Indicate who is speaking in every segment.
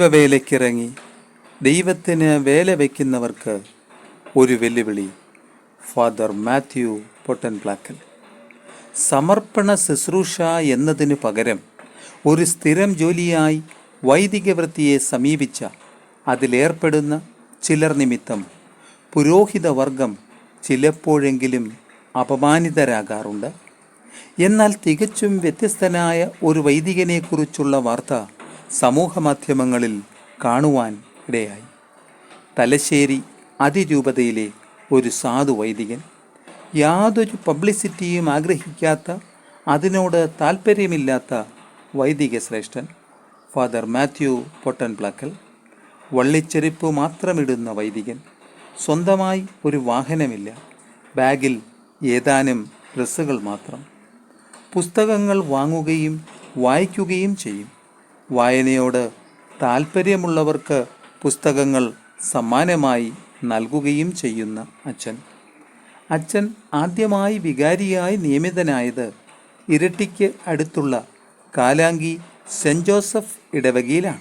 Speaker 1: ദൈവവേലയ്ക്കിറങ്ങി. ദൈവത്തിന് വേല വയ്ക്കുന്നവർക്ക് ഒരു വെല്ലുവിളി. ഫാദർ മാത്യു പൊട്ടൻ പ്ലാക്കൽ സമർപ്പണ ശുശ്രൂഷ എന്നതിന് പകരം ഒരു സ്ഥിരം ജോലിയായി വൈദിക വൃത്തിയെ സമീപിച്ച അതിലേർപ്പെടുന്ന ചിലർ നിമിത്തം പുരോഹിത വർഗം ചിലപ്പോഴെങ്കിലും അപമാനിതരാകാറുണ്ട്. എന്നാൽ തികച്ചും വ്യത്യസ്തനായ ഒരു വൈദികനെക്കുറിച്ചുള്ള വാർത്ത സമൂഹമാധ്യമങ്ങളിൽ കാണുവാൻ ഇടയായി. തലശ്ശേരി അതിരൂപതയിലെ ഒരു സാധു വൈദികൻ യാതൊരു പബ്ലിസിറ്റിയും ആഗ്രഹിക്കാത്ത അതിനോട് താൽപ്പര്യമില്ലാത്ത വൈദിക ശ്രേഷ്ഠൻ ഫാദർ മാത്യു പൊട്ടൻപ്ലാക്കൽ വള്ളിച്ചെരുപ്പ് മാത്രമിടുന്ന വൈദികൻ സ്വന്തമായി ഒരു വാഹനമില്ല ബാഗിൽ ഏതാനും ഡ്രസ്സുകൾ മാത്രം. പുസ്തകങ്ങൾ വാങ്ങുകയും വായിക്കുകയും ചെയ്യും. വായനയോട് താല്പര്യമുള്ളവർക്ക് പുസ്തകങ്ങൾ സമ്മാനമായി നൽകുകയും ചെയ്യുന്ന അച്ഛൻ. അച്ഛൻ ആദ്യമായി വികാരിയായി നിയമിതനായത് ഇരട്ടിക്ക് അടുത്തുള്ള കാലാങ്കി സെന്റ് ജോസഫ് ഇടവകയിലാണ്.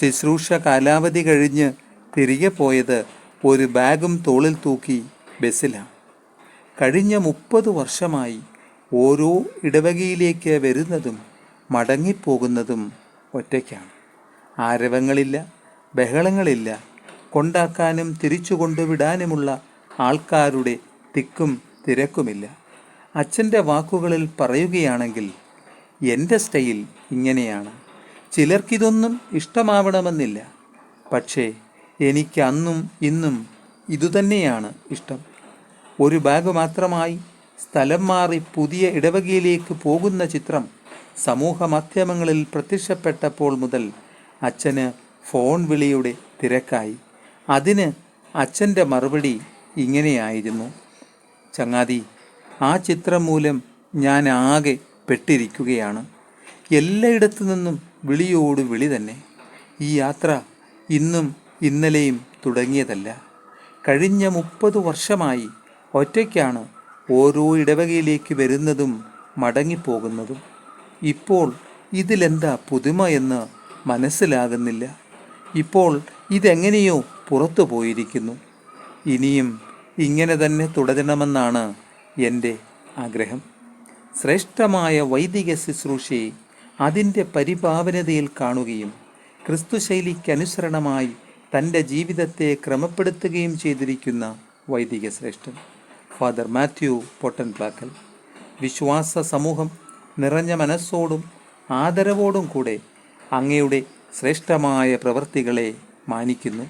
Speaker 1: ശുശ്രൂഷ കാലാവധി കഴിഞ്ഞ് തിരികെ പോയത് ഒരു ബാഗും തോളിൽ തൂക്കി ബസ്സിലാണ്. കഴിഞ്ഞ മുപ്പത് വർഷമായി ഓരോ ഇടവകയിലേക്ക് വരുന്നതും മടങ്ങിപ്പോകുന്നതും ഒറ്റയ്ക്കാണ്. ആരവങ്ങളില്ല ബഹളങ്ങളില്ല. കൊണ്ടാക്കാനും തിരിച്ചു കൊണ്ടുവിടാനുമുള്ള ആൾക്കാരുടെ തിക്കും തിരക്കുമില്ല. അച്ഛന്റെ വാക്കുകളിൽ പറയുകയാണെങ്കിൽ എന്റെ സ്റ്റൈൽ ഇങ്ങനെയാണ്. ചിലർക്കിതൊന്നും ഇഷ്ടമാവണമെന്നില്ല. പക്ഷേ എനിക്ക് അന്നും ഇന്നും ഇതുതന്നെയാണ് ഇഷ്ടം. ഒരു ബാഗ് മാത്രമായി സ്ഥലം മാറി പുതിയ ഇടവകയിലേക്ക് പോകുന്ന ചിത്രം സമൂഹ മാധ്യമങ്ങളിൽ പ്രത്യക്ഷപ്പെട്ടപ്പോൾ മുതൽ അച്ഛന് ഫോൺ വിളിയുടെ തിരക്കായി. അതിന് അച്ഛന്റെ മറുപടി ഇങ്ങനെയായിരുന്നു. ചങ്ങാതി ആ ചിത്രം മൂലം ഞാൻ ആകെ പെട്ടിരിക്കുകയാണ്. എല്ലായിടത്തു നിന്നും വിളിയോട് വിളി തന്നെ. ഈ യാത്ര ഇന്നും ഇന്നലെയും തുടങ്ങിയതല്ല. കഴിഞ്ഞ മുപ്പത് വർഷമായി ഒറ്റയ്ക്കാണ് ഓരോ ഇടവകയിലേക്ക് വരുന്നതും മടങ്ങിപ്പോകുന്നതും. ഇപ്പോൾ ഇതിലെന്താ പുതുമ എന്ന് മനസ്സിലാകുന്നില്ല. ഇപ്പോൾ ഇതെങ്ങനെയോ പുറത്തു പോയിരിക്കുന്നു. ഇനിയും ഇങ്ങനെ തന്നെ തുടരണമെന്നാണ് എന്റെ ആഗ്രഹം. ശ്രേഷ്ഠമായ വൈദിക ശുശ്രൂഷയെ അതിന്റെ പരിപാവനതയിൽ കാണുകയും ക്രിസ്തുശൈലിക്കനുസരണമായി തന്റെ ജീവിതത്തെ ക്രമപ്പെടുത്തുകയും ചെയ്തിരിക്കുന്ന വൈദിക ശ്രേഷ്ഠൻ ഫാദർ മാത്യു പൊട്ടൻപ്ലാക്കൽ. വിശ്വാസ സമൂഹം നിറഞ്ഞ മനസ്സോടും ആദരവോടും കൂടെ അങ്ങയുടെ ശ്രേഷ്ഠമായ പ്രവൃത്തികളെ മാനിക്കുന്നു.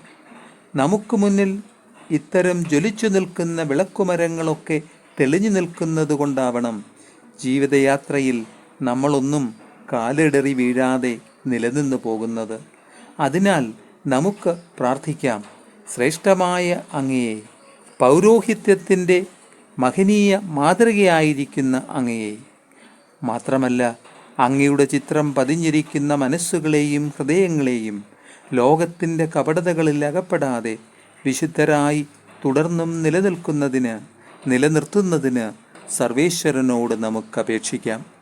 Speaker 1: നമുക്ക് മുന്നിൽ ഇത്തരം ജ്വലിച്ചു നിൽക്കുന്ന വിളക്കുമരങ്ങളൊക്കെ തെളിഞ്ഞു നിൽക്കുന്നത് കൊണ്ടാവണം ജീവിതയാത്രയിൽ നമ്മളൊന്നും കാലിടറി വീഴാതെ നിലനിന്നു പോകുന്നത്. അതിനാൽ നമുക്ക് പ്രാർത്ഥിക്കാം. ശ്രേഷ്ഠമായ അങ്ങയെ പൗരോഹിത്യത്തിന്റെ മഹനീയ മാതൃകയായിരിക്കുന്ന അങ്ങയെ. മാത്രമല്ല അങ്ങയുടെ ചിത്രം പതിഞ്ഞിരിക്കുന്ന മനസ്സുകളെയും ഹൃദയങ്ങളെയും ലോകത്തിന്റെ കപടതകളിൽ അകപ്പെടാതെ വിശുദ്ധരായി തുടർന്നും നിലനിൽക്കുന്നതിന് നിലനിർത്തുന്നതിന് സർവേശ്വരനോട് നമുക്ക് അപേക്ഷിക്കാം.